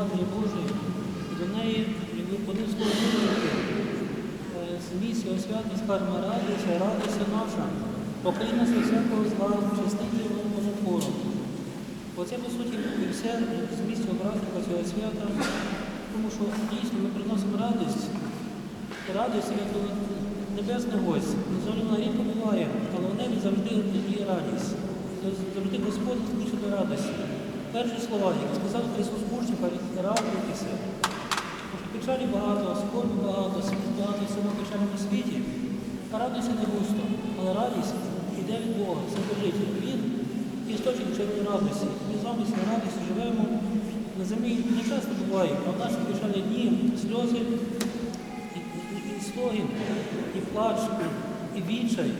Матері Божої, і до неї якби, одним словом музики, з місця освятні скажемо, радуйся, радуйся наша, з всякого зла, чистити Божопору. Оце, по суті, і все з місця праздника цього свята, тому що дійсно ми приносимо радість, радість як небесний гость. На зорі вона рідко буває, але в небі завжди є радість. Завжди Господь кличе до радості. Перші слова, які сказав Христос учням, радуйтеся. Тому що печалі багато, скорби багато, світ багато в печальному світі. А радуйся не густо, але радість йде від Бога, це Божитель. Він істочник чорної радості. Ми з вами з радістю живемо на землі не часто буває, а в наші печалі дні сльози і, і, і плач, і відчай.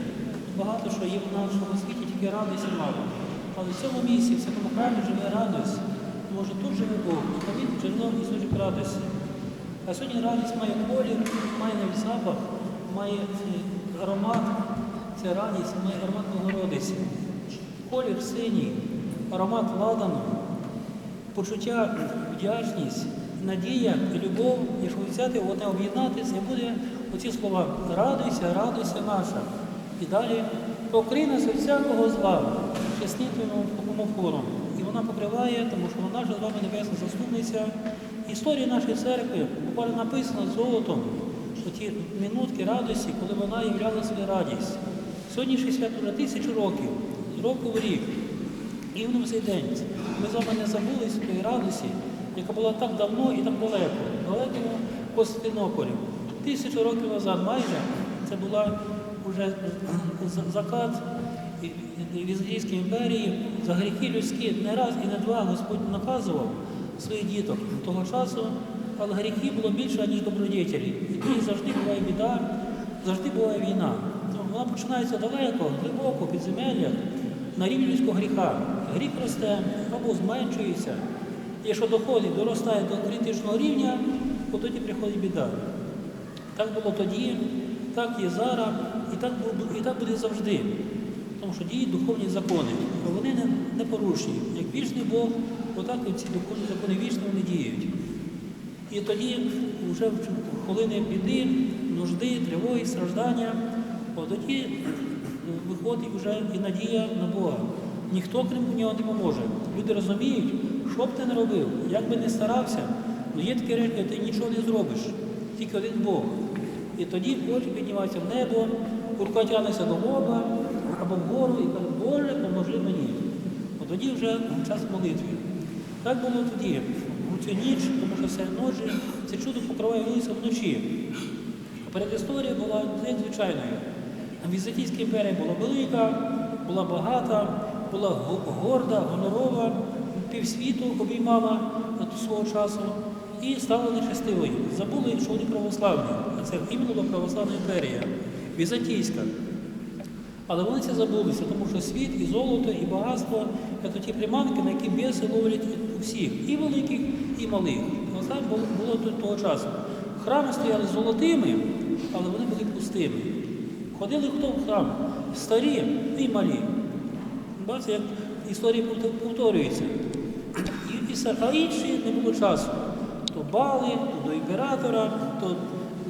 Багато що є в нашому світі, тільки радості мало. Але в цьому місці, в цьому храмі живе радість. Може тут живе Бог, а він джерело і суть радості. А сьогодні радість має колір, має навіть запах, має е, аромат. Це радість, має аромат Богородиці. Колір синій, аромат ладану, почуття, вдячність, надія і любов, якщо взяти одне об'єднати, це буде оці слова радуйся, радуйся наша. І далі покрий нас від всякого зла, чеснітельному помофором. І вона покриває, тому що вона ж з вами небесна заступниця. Історія нашої церкви буквально написана золотом, у ті минутки радості, коли вона являла свою радість. Сьогоднішній свят вже тисячу років, року в рік. І в цей день ми з вами не забули своєї радості, яка була так давно і так далеко, далеко Константинополі. Тисячу років назад майже це була вже закат Візантійської імперії за гріхи людські. Не раз і не два Господь наказував своїх діток того часу, але гріхів було більше, ніж добродетелі. І тоді завжди буває біда, завжди буває війна. Вона починається далеко, глибоко, під земеллях, на рівні людського гріха. Гріх росте або зменшується. Якщо доходить, доростає до критичного рівня, то тоді приходить біда. Так було тоді, так є зараз, і так буде завжди. Тому що діють духовні закони, вони не, не порушені. Як вічний Бог, отак ці духовні закони вічно вони діють. І тоді вже в хвилини біди, нужди, тривоги, страждання, от тоді виходить вже і надія на Бога. Ніхто крім нього не поможе. Люди розуміють, що б ти не робив, як би не старався, але є такі речі, ти нічого не зробиш, тільки один Бог. І тоді очі піднімаються в небо, рука тягнеться до Бога або вгору і каже, Боже, поможи мені. От тоді вже час молитви. Так було тоді, у цю ніч, тому що все ночі, це чудо покриває вулиця вночі. А передісторія була надзвичайною. Візантійська імперія була велика, була багата, була горда, гонорова, півсвіту обіймала свого часу і стала нечестивою. Забули, що вони православні, а це іменно була православна імперія, Візантійська. Але вони це забулися, тому що світ, і золото, і багатство це ті приманки, на які біси ловлять всіх, і великих, і малих. Оце було, тут того часу. Храми стояли золотими, але вони були пустими. Ходили хто в храм? Старі і малі. Бачите, як історії повторюються. А інші не було часу. То бали, то до імператора, то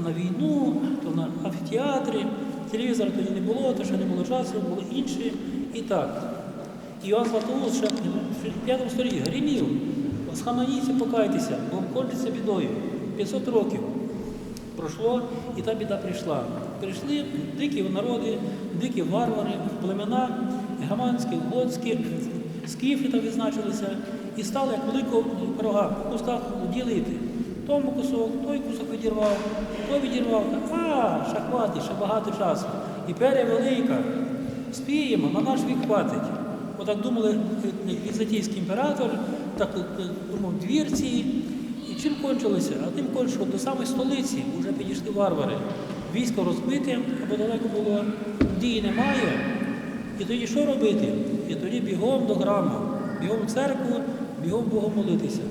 на війну, то на амфітеатрі. Телевізора тоді не було, то ще не було часу, були інші і так. Іоанн Златоуст ще в 5 столітті гримів, схаменіться, покайтеся, бо кончиться бідою. 500 років пройшло, і та біда прийшла. Прийшли дикі народи, дикі варвари, племена, гаманські, готські, скіфи там відзначилися, і стали як великого пирога по кусках ділити. Тому кусок, той кусок відірвав, той відірвав, а, ще хватить, ще багато часу. Імперія велика, спіємо, на наш вік хватить. Отак думали візантійський імператор, так думав двірці. І чим кончилося? А тим кончило до самої столиці вже підійшли варвари. Військо розбите, або далеко було, дії немає. І тоді що робити? І тоді бігом до храму, бігом в церкву, бігом Богу молитися.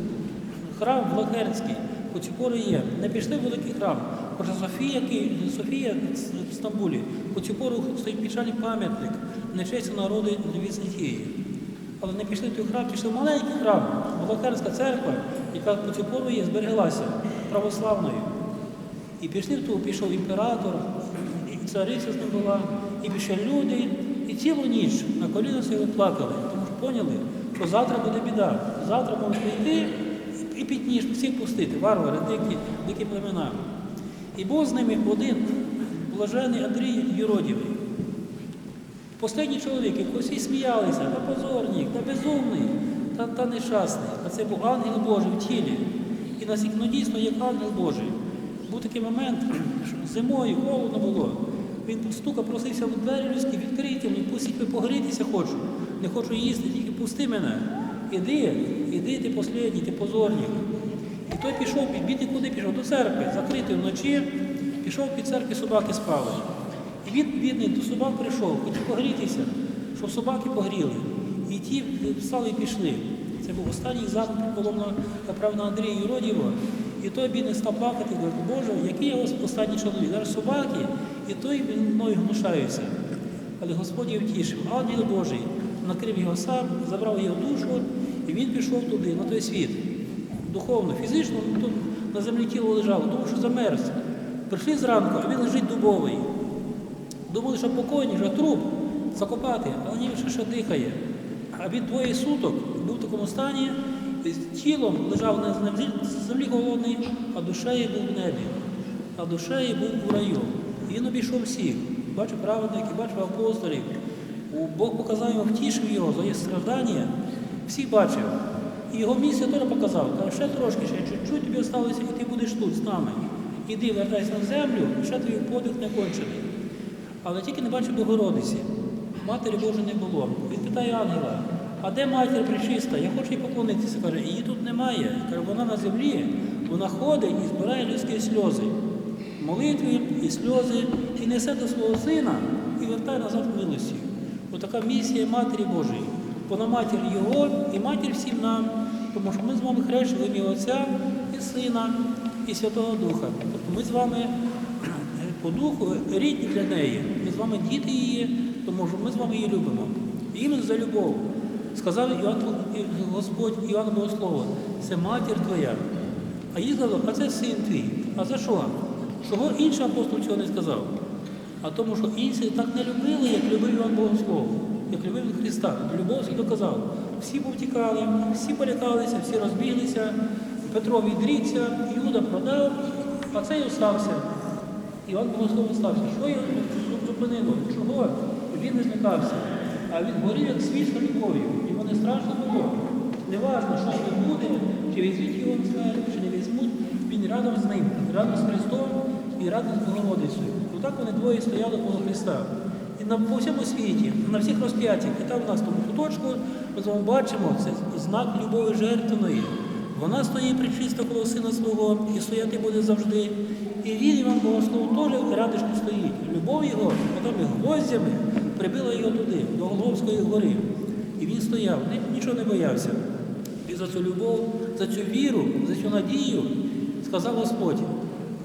Храм Влахерський, по цю пору є. Не пішли в великий храм. Хоча Софія, Софія в Стамбулі, по цю пору стоїть печальний пам'ятник нечесті народи Візантії. Але не пішли в той храм, пішли в маленький храм, Волокерська церква, яка по цю пору є, збереглася православною. І пішли в ту, пішов імператор, і цариця з ним була, і пішли люди, і цілу ніч на коліна сили плакали, тому що поняли, що завтра буде біда. Завтра можуть прийти під ніж всіх пустити, варвари, дикі, дикі племена. І був з ними один блажений Андрій Юродівий. Последній чоловік, який всі сміялися, та позорник, та безумний, та, та нещасний. А це був ангел Божий в тілі. І настільки ну, дійсно як ангел Божий. Був такий момент, що зимою холодно було. Він стука, просився в двері людські, відкрийте мені, пустіть погрітися хочу. Не хочу їсти, тільки пусти мене. Іди, іди, ти послідній, ти позорник. І той пішов, бідний куди пішов? До церкви, закритий вночі, пішов під церкви, собаки спали. І він, бідний, до собак прийшов, хотів погрітися, щоб собаки погріли. І ті встали і пішли. Це був останній заклик Коломна, певно, Андрія Юродєва. І той бідний став плакати, говорить, Боже, який я ось останній чоловік? Зараз собаки, і той мною гнушаються. Але Господь його втішив. Ангел Божий накрив його сам, забрав його душу, і він пішов туди, на той світ. Духовно, фізично ну, тут на землі тіло лежало, тому що замерз. Прийшли зранку, а він лежить дубовий. Думали, що покойний, що труп закопати, але ні, ще, ще дихає. А він двоє суток був в такому стані, тілом лежав на землі, голодний, а душею був в небі, а душею був у раю. Він обійшов всіх. Бачив праведників, бачив апостолів. Бог показав йому, втішив його за їх страждання. Всіх бачив. І його місце теж показав. Каже, ще трошки, ще чуть-чуть тобі залишилося, і ти будеш тут з нами. Іди, вертайся на землю, ще твій подвиг не кончений. Але тільки не бачив Богородиці. Матері Божої не було. Він питає ангела, а де матір причиста? Я хочу їй поклонитися. Каже, її тут немає. Каже, вона на землі, вона ходить і збирає людські сльози. Молитви і сльози, і несе до свого сина і вертає назад милості. Отака місія Матері Божої. Вона матір Його і матір всім нам, тому що ми з вами хрещені в ім'я Отця і Сина, і Святого Духа. Тобто ми з вами по духу рідні для неї. Ми з вами діти її, тому що ми з вами її любимо. Іменно за любов. Сказав Господь Іоанн Богослово, це матір твоя. А їй сказав, а це син твій. А за що? Чого інший апостол цього не сказав? А тому, що інші так не любили, як любив Іван Богослов, як любив Христа. Любов всі доказав. Всі повтікали, всі полякалися, всі розбіглися. Петро відрікся, Юда продав, а цей остався. Іван Богослов остався. Що його зупинило? Чого? Він не злякався. А він горів, як свічка любов'ю. Йому не страшно було. Неважно, що з ним буде, чи візьмуть його на смерть, чи не візьмуть, він разом з ним, разом з Христом і разом з Богородицею. Отак вони двоє стояли коло Христа. І на по всьому світі, на всіх розп'яттях, і там у нас тому куточку, ми бачимо, це знак любові жертвеної. Вона стоїть причисто коло сина свого і стояти буде завжди. І він, Іван Богослов, теж радишно стоїть. Любов його, потім гвоздями прибила його туди, до Голговської гори. І він стояв, ні- нічого не боявся. І за цю любов, за цю віру, за цю надію сказав Господь,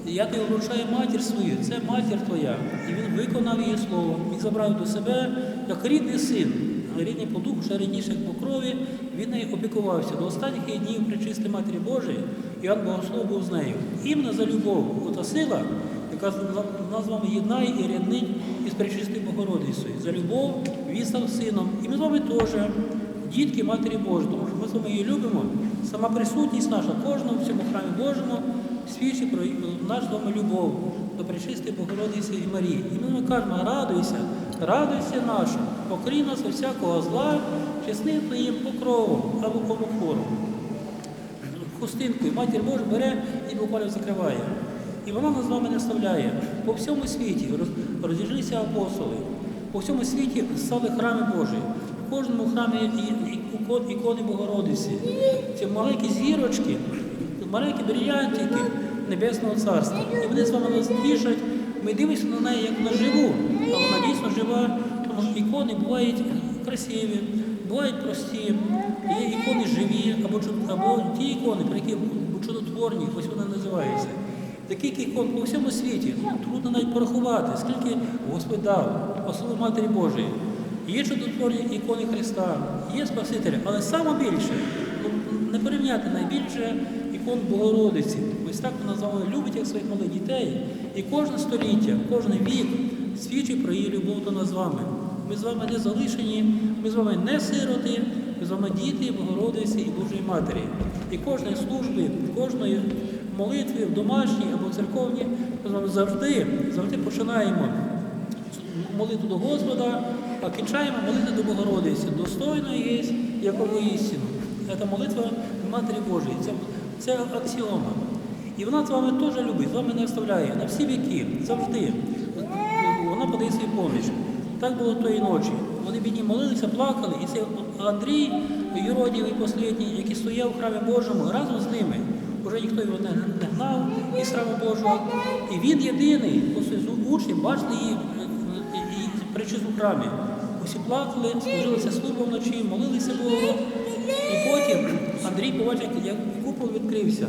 я тебе вручаю матір свою, це матір твоя. І він виконав її слово, він забрав до себе як рідний син, рідний по духу, ще рідніше по крові, він нею опікувався. До останніх днів причисти Матері Божої, Іоанн Богослов був з нею. Іменно за любов, ота сила, яка нас з вами єднає і ряднить із причистою Богородицею. За любов він став сином. І ми з вами теж дітки Матері Божої, тому що ми з вами її любимо. Сама присутність наша кожного в цьому храмі Божому свідчить про нашу вами любов до пречистої Богородиці і Марії. І ми кажемо, радуйся, радуйся наша, покрий нас від всякого зла, чесни твоїм покровом або помохором. Хустинкою матір Божа бере і буквально закриває. І вона нас з вами не оставляє. По всьому світі роз- розійшлися апостоли, по всьому світі стали храми Божі. В кожному храмі ікони Богородиці. Ці маленькі зірочки, маленькі бриллиантики Небесного Царства. І вони з вами нас тішать. Ми дивимося на неї як на живу, а вона дійсно жива, тому що ікони бувають красиві, бувають прості, є ікони живі, або, або ті ікони, про які чудотворні, ось вони називаються. Таких ікон по всьому світі трудно навіть порахувати, скільки Господь дав, особливо Матері Божої. Є чудотворні ікони Христа, є Спасителя, але саме більше, ну, не порівняти найбільше ікон Богородиці. Ось так вона з вами любить як своїх малих дітей. І кожне століття, кожен вік свідчить про її любов до нас з вами. Ми з вами не залишені, ми з вами не сироти, ми з вами діти Богородиці і Божої Матері. І кожної служби, кожної молитви, в домашній або церковній, ми з вами завжди, завжди починаємо молитву до Господа, а кінчаємо молитву до Богородиці. Достойно є, якову істину. Це молитва Матері Божої. Це, це аксіома. І вона з вами теж любить, з вами не оставляє на всі віки, завжди. Вона подає свою поміч. Так було тої ночі. Вони бідні молилися, плакали, і це Андрій, Юродів і останній, який стояв у храмі Божому, разом з ними. Уже ніхто його не, гнав із храму Божого. І він єдиний, після учні, бачили е, і причину в храмі. Усі плакали, служилися службу вночі, молилися Богу. І потім Андрій побачив, як купол відкрився.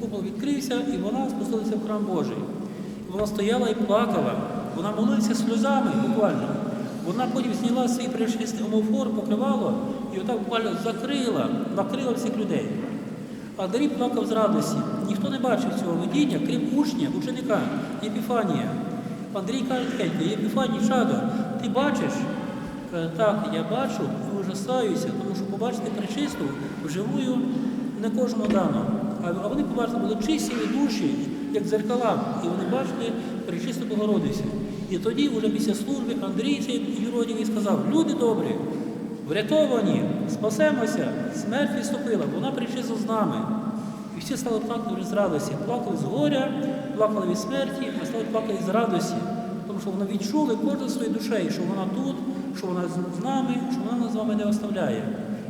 Купол відкрився, і вона спустилася в храм Божий. Вона стояла і плакала. Вона молилася сльозами буквально. Вона потім зняла свій причистий омофор, покривало і отак буквально закрила, накрила всіх людей. Андрій плакав з радості. Ніхто не бачив цього видіння, крім учня, ученика Єпіфанія. Андрій каже Єпіфаній, чадо, ти бачиш? Так, я бачу і ужасаюся, тому що побачити причисту вживую не кожному дано. А вони побачили, були чисті душі, як дзеркала, і вони бачили причисту Богородицю. І тоді, вже після служби, Андрій цей юродівий сказав, люди добрі, врятовані, спасемося, смерть відступила, вона причисла з нами. І всі стали плакати з радості. Плакали з горя, плакали від смерті, а стали плакати з радості. Тому що вони відчули кожен своєю душею, що вона тут, що вона з- нами, що вона нас з вами не оставляє.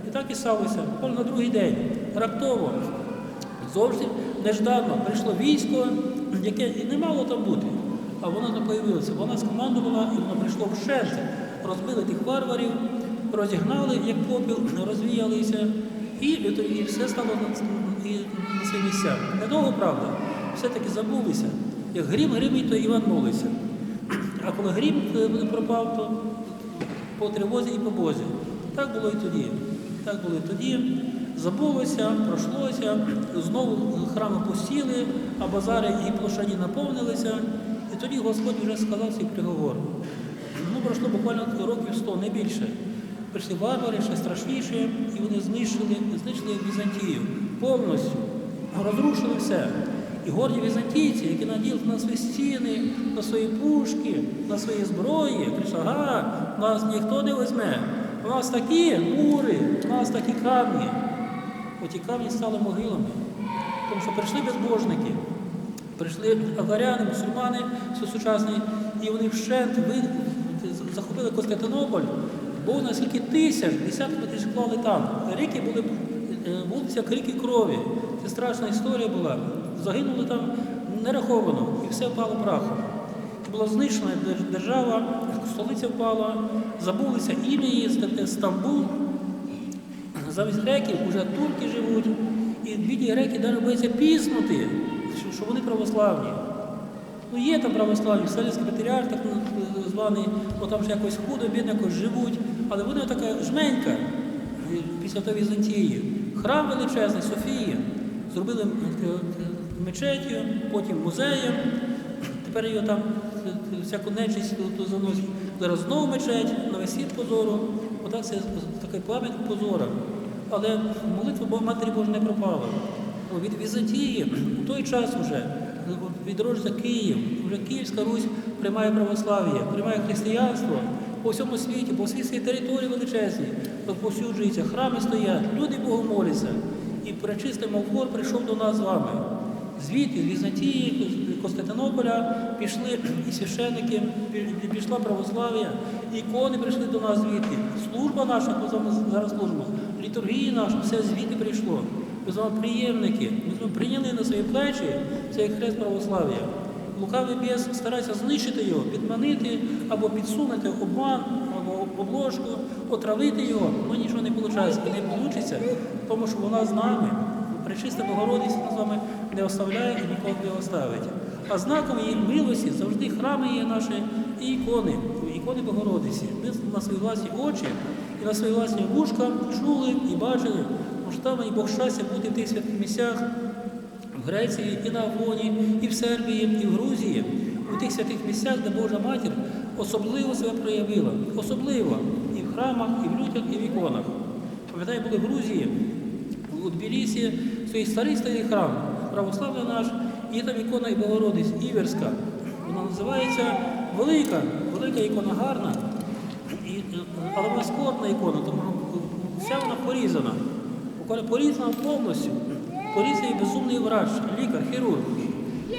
І так і сталося. Буквально на другий день, раптово, зовсім нежданно прийшло військо, яке і не мало там бути. А воно там появилося. Вона скомандувала, і воно прийшло вщент. Розбили тих варварів, розігнали, як попіл, розвіялися, і, і все стало на свої місця. Недовго, правда, все-таки забулися. Як грім гримить, то Іван молився. А коли грім е, пропав, то по тривозі і по бозі. Так було і тоді. Так було і тоді. Забулося, пройшлося, знову храми пустіли, а базари і площаді наповнилися. І тоді Господь вже сказав свій приговор. Ну, пройшло буквально років 100, не більше. Прийшли варвари, ще страшніше, і вони знищили, знищили Візантію повністю, розрушили все. І горді візантійці, які наділи на свої стіни, на свої пушки, на свої зброї, ага, нас ніхто не візьме. У нас такі мури, у нас такі камні. Оті камні стали могилами. Тому що прийшли безбожники, прийшли агаряни, мусульмани сучасні, і вони вщент захопили Константинополь, бо наскільки тисяч, десятки тисяч клали там. Ріки були, е, вулиця як ріки крові. Це страшна історія була. Загинули там нераховано, і все впало прахом. Була знищена держава, столиця впала, забулися Ст- Стамбул. Замість греків вже турки живуть, і бідні греки навіть бояться піснути, що, вони православні. Ну є там православні, Вселенський патріарх, так званий, бо там ж якось худо, бідно якось живуть, але вони така жменька е, після того Візантії. Храм величезний, Софія. Зробили е, потім музеєм. Тепер його там всяку нечисть заносять. Зараз знову мечеть, весь світ позору. Отак це такий пам'ятник позора. Але молитва Бога Матері Божої не пропала. Від Візантії у той час вже відроджується Київ. Вже Київська Русь приймає православ'я, приймає християнство по всьому світі, по всій своїй території величезній, розповсюджується, храми стоять, люди Богу моляться. І пречистий Мавхор прийшов до нас з вами. Звідти, Візантії, Константинополя пішли і священники, пішла православ'я, ікони прийшли до нас звідти. Служба наша, яку зараз служимо, літургія наша, все звідти прийшло. Ми з вами приємники, ми з прийняли на свої плечі цей хрест православ'я. Лукавий біс старається знищити його, підманити або підсунути обман, або обложку, отравити його, але нічого не виходить. Не вийде, тому що вона з нами. Пречиста Богородиця з вами не оставляє і ніколи не оставить. А знаком її милості завжди храми є наші і ікони, ікони Богородиці. Ми на свої власні очі і на свої власні вушка чули і бачили, що там і Бог щастя бути в тих святих місцях в Греції, і на Афоні, і в Сербії, і в Грузії, у тих святих місцях, де Божа Матір особливо себе проявила. Особливо і в храмах, і в людях, і в іконах. Пам'ятаю, були в Грузії, у Тбілісі, свій старий старий храм, православний наш, і там ікона і Богородиць, Іверська. Вона називається Велика, велика ікона гарна, і, е, але вона складна ікона, тому вся вона порізана. Порізана повністю. Порізаний безумний врач, лікар, хірург.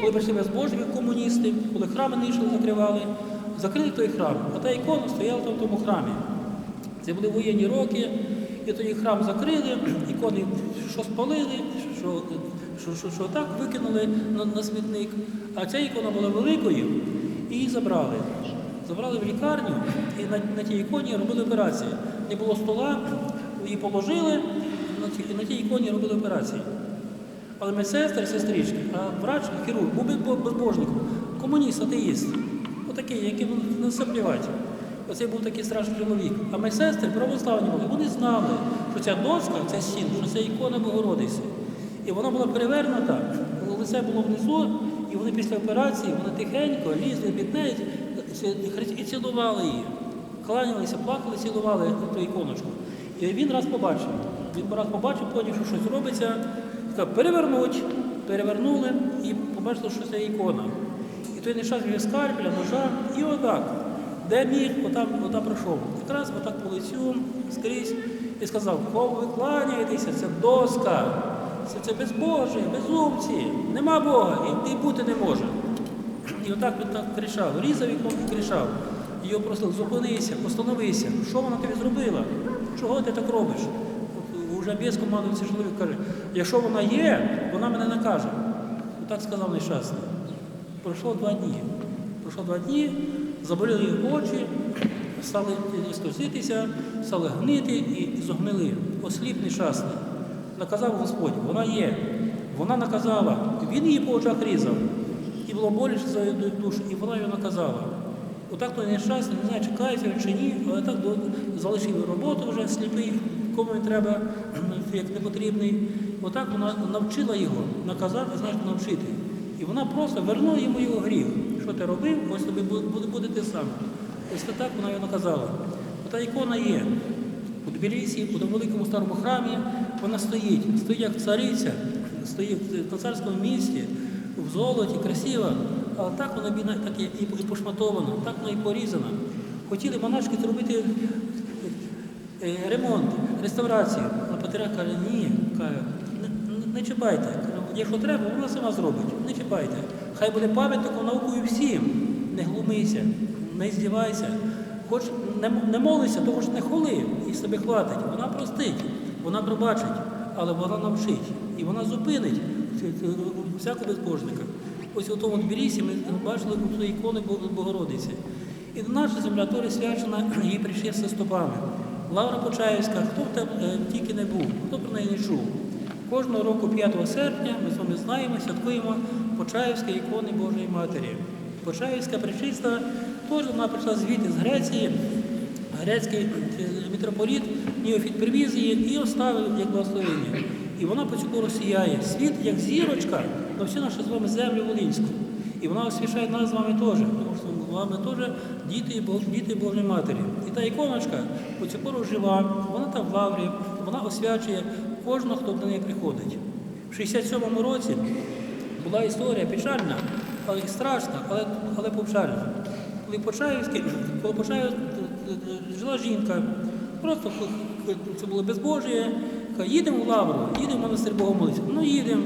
Коли прийшли безбожники комуністи, коли храми нищили, закривали, закрили той храм, а та ікона стояла там в тому храмі. Це були воєнні роки, і тоді храм закрили, ікони що спалили, що, що, що, що так викинули на, на смітник. А ця ікона була великою, і її забрали. Забрали в лікарню і на, на тій іконі робили операції. Не було стола, її положили, на тій, на тій іконі робили операції. Але медсестри, сестрички, а врач, хірург, був безбожником, комуніст, атеїст. Отакий, яким не все. Оце був такий страшний чоловік. А медсестри православні були, вони знали, що ця доска, ця стін, що це ікона Богородиці. І вона була перевернута, лице було внизу, і вони після операції вони тихенько лізли під неї і цілували її. Кланялися, плакали, цілували ту іконочку. І він раз побачив. Він раз побачив, поняв, що щось робиться. Сказав, перевернуть, перевернули і побачили, що це ікона. І той нещас від скальпеля, ножа, і отак. Де міг, отам, отам пройшов. Якраз отак по лицю, скрізь, і сказав, кому ви кланяєтеся, це доска, це, це безбожі, безумці, нема Бога, і, і бути не може. І отак він так кричав, різав вікно і кричав. Його просили, зупинися, остановися, що вона тобі зробила? Чого ти так робиш? Уже без команди цей чоловік каже, якщо вона є, вона мене накаже. Отак сказав нещасний. Пройшло два дні. Пройшло два дні, заболіли їх очі, стали скоситися, стали гнити і зогнили. Осліп нещасний. Наказав Господь, вона є. Вона наказала, він її по очах різав. І було боляче за її душу, і вона його наказала. Отак той нещасний, не знаю, чи він чи ні, але так залишив роботу вже сліпий, кому він треба, як не потрібний. Отак вона навчила його наказати, значить навчити. І вона просто вернула йому його гріх. Що ти робив, ось тобі буде, буде те саме. Ось так вона його наказала. Ота ікона є. У Тбілісі, у великому старому храмі, вона стоїть. Стоїть як цариця, стоїть на царському місті, в золоті, красива. А так вона бідна, так і, пошматована, так вона і порізана. Хотіли монашки зробити е, ремонт, реставрацію. А патріарх каже, ні, каже, не, не, не чіпайте. Якщо треба, вона сама зробить. Не чіпайте. Хай буде пам'ятником наукою всім. Не глумися, не здівайся. Хоч не, не молися, того ж не холи і себе хватить. Вона простить, вона пробачить, але вона навчить. І вона зупинить всякого безбожника. Ось у тому Тбілісі ми бачили цю ікони Богородиці. І наша земля теж свячена її причесна стопами. Лавра Почаївська, хто б там е, тільки не був, хто про неї не чув. Кожного року 5 серпня ми з вами знаємо, святкуємо Почаївські ікони Божої Матері. Почаївська причиста теж вона прийшла звідти з Греції. Грецький митрополіт Ніофіт привіз її і оставив як благословення. І вона по цьому розсіяє. Світ, як зірочка, на всю нашу з вами землю Волинську. І вона освішає нас з вами теж, тому що з вами теж діти, діти Божої Матері. І та іконочка по цю пору жива, вона там в лаврі, вона освячує кожного, хто до неї приходить. В 67-му році була історія печальна, але страшна, але, але повчальна. Коли Почаївський, коли Почаїв жила жінка, просто це було безбожіє, каже, їдемо в лавру, їдемо в монастир Богомольця. Ну їдемо,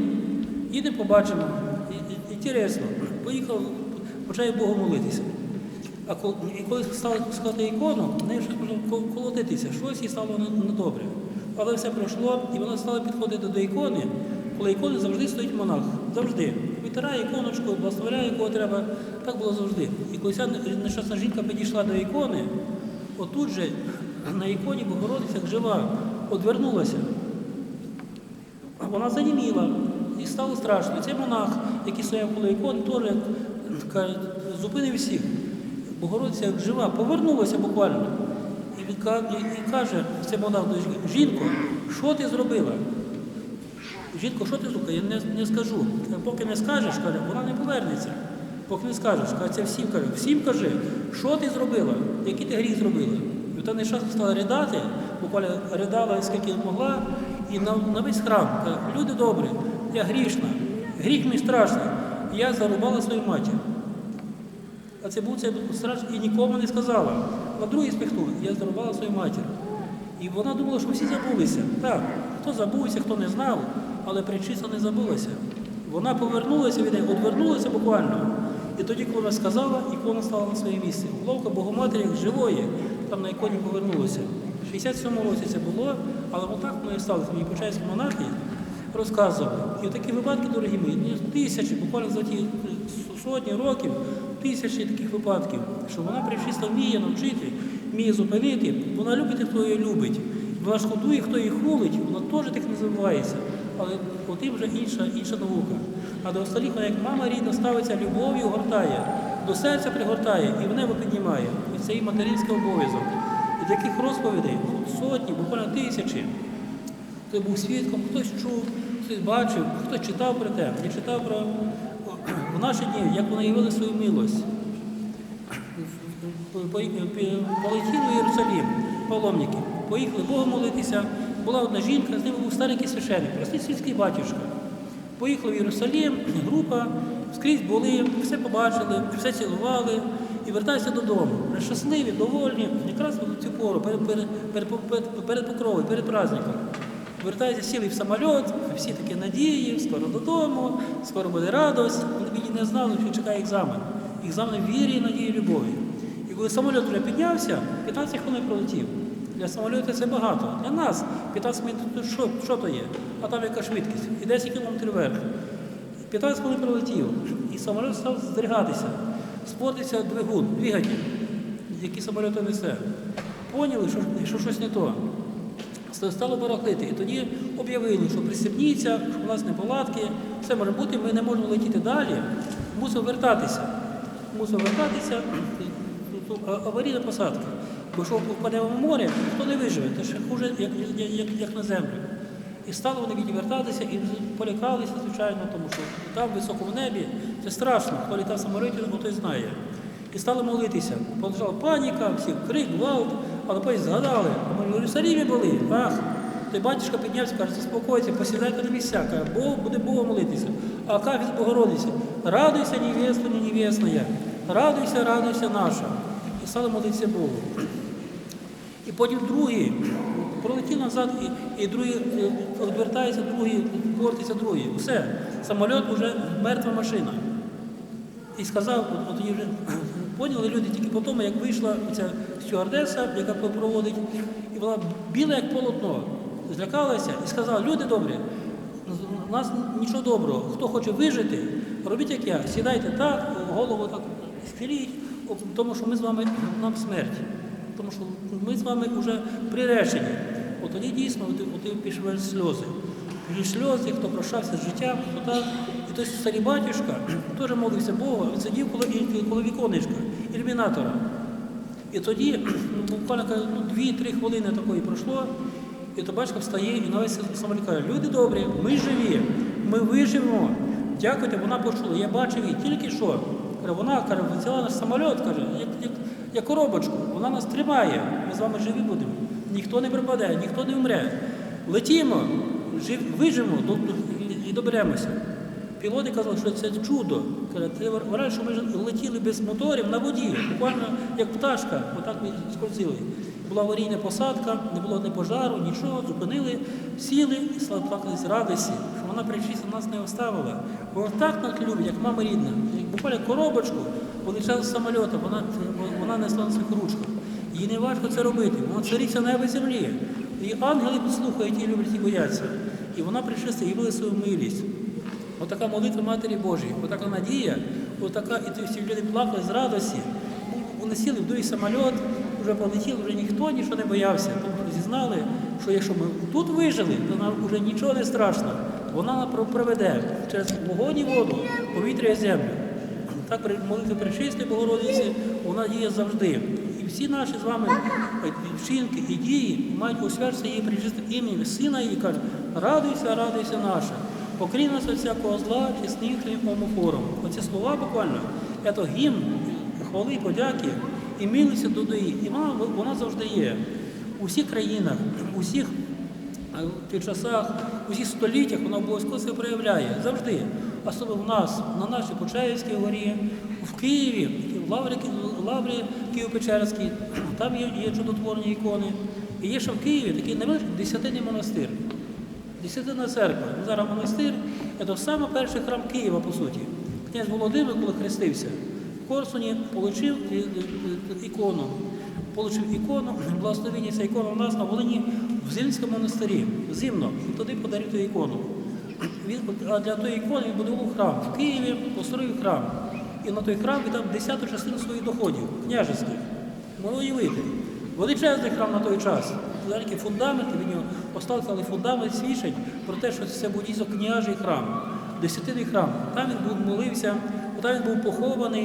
їдемо, побачимо. Інтересно, поїхав, почав Богу молитися. А коли, коли стали складати ікону, в неї колотитися, щось їй стало недобре. Але все пройшло, і вона стала підходити до ікони, коли ікони завжди стоїть монах. Завжди. Витирає іконочку, благословляє, кого треба. Так було завжди. І коли ця нещасна жінка підійшла до ікони, отут же на іконі Богородиця як жива, одвернулася. Вона заніміла. І стало страшно. І цей монах, який стояв коло ікон, теж зупинив всіх. Богородиця як жива, повернулася буквально. І, він каже, цей монах жінко, що ти зробила? Жінко, що ти зробила? Я не, не скажу. Поки не скажеш, каже, вона не повернеться. Поки не скажеш, каже, це всім каже, всім кажи, що ти зробила, який ти гріх зробила. І та нещасно стала ридати, буквально ридала скільки могла, і на, на весь храм каже, люди добрі, я грішна, гріх мій страшний. Я зарубала свою матір. А це був це страшно і нікому не сказала. На другий спихнули, я зарубала свою матір. І вона думала, що всі забулися. Так, хто забувся, хто не знав, але причиста не забулася. Вона повернулася від неї, одвернулася буквально. І тоді, коли вона сказала, ікона стала на своє місце. Головка Богоматері живої, там на іконі повернулася. В 67-му році це було, але отак ми стали, мої почаївські монахи розказували. І такі випадки, дорогі мої, ну, тисячі, буквально за ті сотні років, тисячі таких випадків, що вона причисто вміє навчити, вміє зупинити. Вона любить хто її любить. Вона шкодує, хто її хулить, вона теж так не забувається. Але отим вже інша, інша наука. А до остальних як мама рідна ставиться любов'ю, гортає, до серця пригортає і в небо піднімає. І це її материнський обов'язок. І таких розповідей ну, сотні, буквально тисячі. Хто був свідком, хтось чув, хтось бачив, хтось читав про те. Я читав про в наші дні, як вони явили свою милость. По- по- Полетіли в Єрусалім, паломники, поїхали Богу молитися. Була одна жінка, з ними був старенький священник, простий сільський батюшка. Поїхали в Єрусалім, група, скрізь були, все побачили, все цілували і вертаються додому. Щасливі, довольні, якраз в цю пору, перед, перед, перед, перед, покровою, перед праздником. Вертаються, сіли в самоліт, всі такі надії, скоро додому, скоро буде радость. Вони не знали, що чекає екзамен. Екзамен вірі, надії, любові. І коли самоліт вже піднявся, 15 хвилин пролетів. Для самоліту це багато. Для нас 15 хвилин що, що то є? А там яка швидкість? І 10 кілометрів вверх. 15 хвилин пролетів, і самоліт став здригатися. Спортиться двигун, двигатель, який самоліт несе. Поняли, що, що щось не то. Стало барахлити. І тоді об'явили, що пристебніться, що у нас неполадки, все може бути, ми не можемо летіти далі, мусимо вертатися. Мусимо вертатися, аварійна посадка. Бо якщо впаде в море, ніхто не виживе, це ще хуже, як, як, як, як на землю. І стали вони відвертатися і полякалися, звичайно, тому що там в високому небі це страшно. Хто літав ну, той знає. І стали молитися. Полежала паніка, всі крик, гвалт, але потім згадали, а ми в Єрусалімі були. Ах, той батюшка піднявся, каже, заспокойтеся, посідайте на місця, каже, Бог буде Бога молитися. А кафіз Богородиця, радуйся, невеста, не невесная, радуйся, радуйся наша. І стали молитися Богу. І потім другий пролетів назад, і, і другий е, відвертається, другий, портиться другий. Все, самоліт вже мертва машина. І сказав, от, тоді вже поняли люди тільки по тому, як вийшла ця стюардеса, яка проводить, і вона біла, як полотно, злякалася і сказала, люди добрі, у нас нічого доброго. Хто хоче вижити, робіть як я. Сідайте так, голову так схиліть, тому що ми з вами нам смерть. Тому що ми з вами вже приречені. От тоді дійсно от, пішли сльози. Пішли сльози, хто прощався з життям, хто так. І той старий батюшка теж молився Богу, він сидів коло, коло віконечка, ілюмінатора. І тоді, ну, буквально ну, дві-три хвилини такої пройшло, і то батько встає і на весь самоліт каже, люди добрі, ми живі, ми виживемо. Дякуйте, вона почула, я бачив її тільки що. Вона каже, взяла наш самоліт, каже, як, як, як коробочку, вона нас тримає, ми з вами живі будемо. Ніхто не пропаде, ніхто не вмре. Летімо, жив, до, і доберемося. Пілоти казали, що це чудо. Каже, Це вважає, що ми летіли без моторів на воді, буквально як пташка, отак ми скользили. Була аварійна посадка, не було ні пожару, нічого, зупинили, сіли і з радості, що вона причисла нас не оставила. Вона так нас любить, як мама рідна, як буквально коробочку полетіла з самоліта, вона, вона несла на своїх ручках. Їй не важко це робити, вона цариця неба і землі. І ангели послухають і люблять і бояться. І вона причисла, явила свою милість. Отака молитва Матері Божої, отака надія, отака, і всі люди плакали з радості. Вони сіли в другий самоліт, вже полетіли, вже ніхто нічого не боявся. Тому зізнали, що якщо ми тут вижили, то нам вже нічого не страшно. вона про- проведе через вогонь і воду, повітря і землю. Так молитва Пречистої Богородиці вона діє завжди. І всі наші з вами е, вчинки і дії мають освячитися її причистим ім'ям сина її каже, радуйся, радуйся наша. Покрій нас від всякого зла, чесні твоїм омофором. Оці слова буквально це гімн хвали, подяки і до неї. І вона, вона завжди є. У всіх країнах, у всіх тих часах, у всіх століттях вона обов'язково себе проявляє завжди. Особливо в нас, на нашій Почаївській горі, в Києві, в Лаврі, Лаврі Києво-Печерській, там є, є чудотворні ікони. І є ще в Києві такий невеличкий десятинний монастир. Десятина церква. Ну, Зараз монастир це саме перший храм Києва, по суті. Князь Володимир, коли хрестився, в Корсуні отримав ікону. Получив ікону, благословення ця ікона у нас на Волині в Зимському монастирі. Зимно. І туди подарив ту ікону. Він, для тої ікони будував храм. В Києві построїв храм. І на той храм віддав десяту частину своїх доходів, княжеських. Можна уявити. Величезний храм на той час. Великі фундаменти від нього поставили, але фундамент свідчить про те, що це був княжий храм, десятиний храм. Там він був молився, там він був похований,